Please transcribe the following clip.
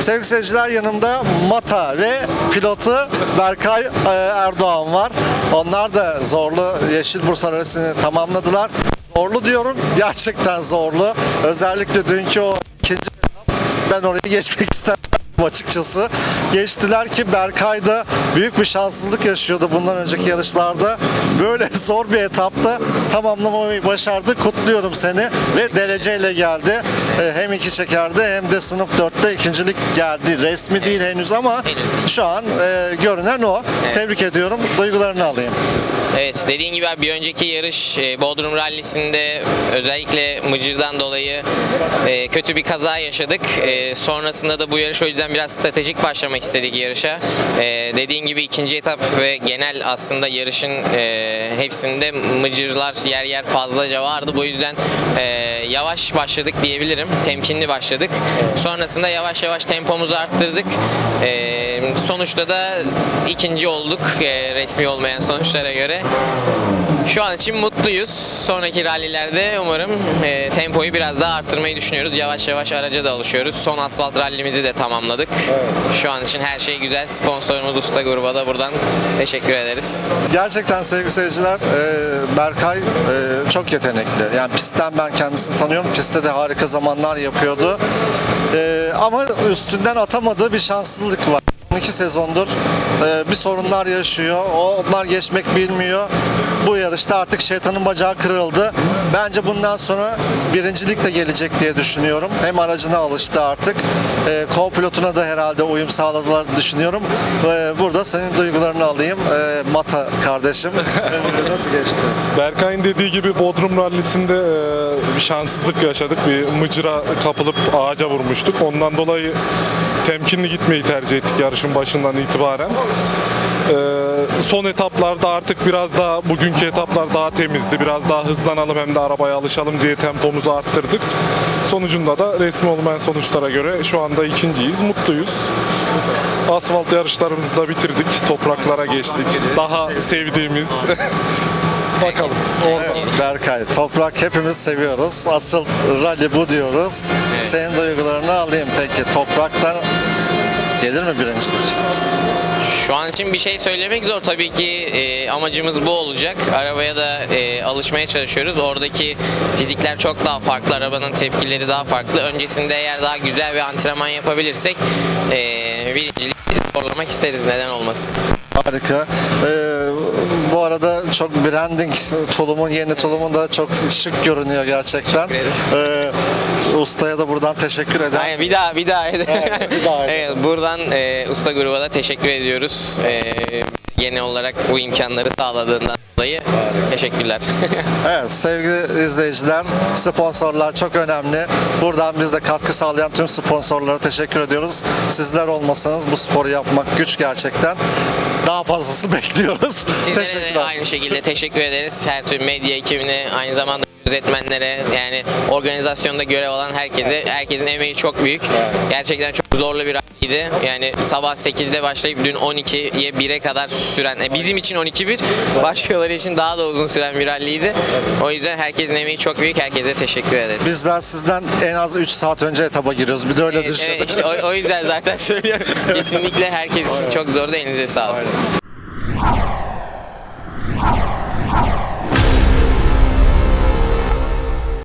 Sevgili seyirciler yanımda Mata ve pilotu Berkay e, Erdoğan var. Onlar da zorlu Yeşil Bursa arasını tamamladılar. Zorlu diyorum, gerçekten zorlu. Özellikle dünkü o ikinci ben orayı geçmek istemem açıkçası. Geçtiler ki Berkay da büyük bir şanssızlık yaşıyordu bundan önceki yarışlarda. Böyle zor bir etapta tamamlamayı başardı. Kutluyorum seni ve dereceyle geldi. Ee, Hem iki çekerde hem de sınıf 4'te ikincilik geldi. Resmi değil henüz ama şu an e, görünen o. Tebrik ediyorum. Duygularını alayım. Evet dediğin gibi bir önceki yarış e, Bodrum Rallisi'nde özellikle Mıcır'dan dolayı e, kötü bir kaza yaşadık. E, sonrasında da bu yarış o yüzden biraz stratejik başlamak istedik yarışa. E, dediğin gibi ikinci etap ve genel aslında yarışın e, hepsinde Mıcırlar yer yer fazlaca vardı. Bu yüzden e, yavaş başladık diyebilirim. Temkinli başladık. Sonrasında yavaş yavaş tempomuzu arttırdık. E, sonuçta da ikinci olduk e, resmi olmayan sonuçlara göre. Şu an için mutluyuz. Sonraki rallilerde umarım e, tempoyu biraz daha arttırmayı düşünüyoruz. Yavaş yavaş araca da alışıyoruz. Son asfalt rallimizi de tamamladık. Şu an için her şey güzel. Sponsorumuz Usta Gruba da buradan teşekkür ederiz. Gerçekten sevgili seyirciler e, Berkay e, çok yetenekli. Yani pistten ben kendisini tanıyorum. Pistte de harika zamanlar yapıyordu. E, ama üstünden atamadığı bir şanssızlık var. 12 sezondur e, bir sorunlar yaşıyor. O onlar geçmek bilmiyor. Bu yarışta artık şeytanın bacağı kırıldı. Bence bundan sonra birincilik de gelecek diye düşünüyorum. Hem aracına alıştı artık. E, co-pilotuna da herhalde uyum sağladılar düşünüyorum. E, burada senin duygularını alayım. Mata kardeşim. Nasıl geçti? Berkay'ın dediği gibi Bodrum Rallisi'nde bir şanssızlık yaşadık. Bir mıcıra kapılıp ağaca vurmuştuk. Ondan dolayı temkinli gitmeyi tercih ettik yarışın başından itibaren. E, son etaplarda artık biraz daha bugünkü etaplar daha temizdi. Biraz daha hızlanalım hem de arabaya alışalım diye tempomuzu arttırdık. Sonucunda da resmi olmayan sonuçlara göre şu anda ikinciyiz. Mutluyuz. Asfalt yarışlarımızı da bitirdik. Topraklara geçtik. Daha sevdiğimiz Bakalım. Berkay, toprak hepimiz seviyoruz. Asıl rally bu diyoruz. Senin duygularını alayım peki. Topraktan gelir mi birincilik? Şu an için bir şey söylemek zor. Tabii ki e, amacımız bu olacak. Arabaya da e, alışmaya çalışıyoruz. Oradaki fizikler çok daha farklı. Arabanın tepkileri daha farklı. Öncesinde eğer daha güzel bir antrenman yapabilirsek e, birincilik zorlamak isteriz. Neden olmasın? Harika. Ee, bu arada çok branding tulumun, yeni tulumun da çok şık görünüyor gerçekten. Ee, ustaya da buradan teşekkür ederim. Aynen, bir daha bir daha. bir daha. evet, buradan e, Usta Gruba da teşekkür ediyoruz. E, yeni olarak bu imkanları sağladığından dolayı teşekkürler. Evet sevgili izleyiciler, sponsorlar çok önemli. Buradan biz de katkı sağlayan tüm sponsorlara teşekkür ediyoruz. Sizler olmasanız bu sporu yapmak güç gerçekten. Daha fazlası bekliyoruz. Sizlere de Teşekkürler. aynı şekilde teşekkür ederiz. Her tür medya ekibine, aynı zamanda gözetmenlere, yani organizasyonda görev alan herkese, herkesin emeği çok büyük. Gerçekten çok zorlu bir ralliydi. Yani sabah 8'de başlayıp dün 12'ye 1'e kadar süren, e, bizim için 12-1, başkaları için daha da uzun süren bir ralliydi. O yüzden herkesin emeği çok büyük. Herkese teşekkür ederiz. Bizler sizden en az 3 saat önce etaba giriyoruz. Bir de öyle Evet, düşünün. evet, işte o, o yüzden zaten söylüyorum. Kesinlikle herkes için çok zordu. Elinize sağlık. Aynen.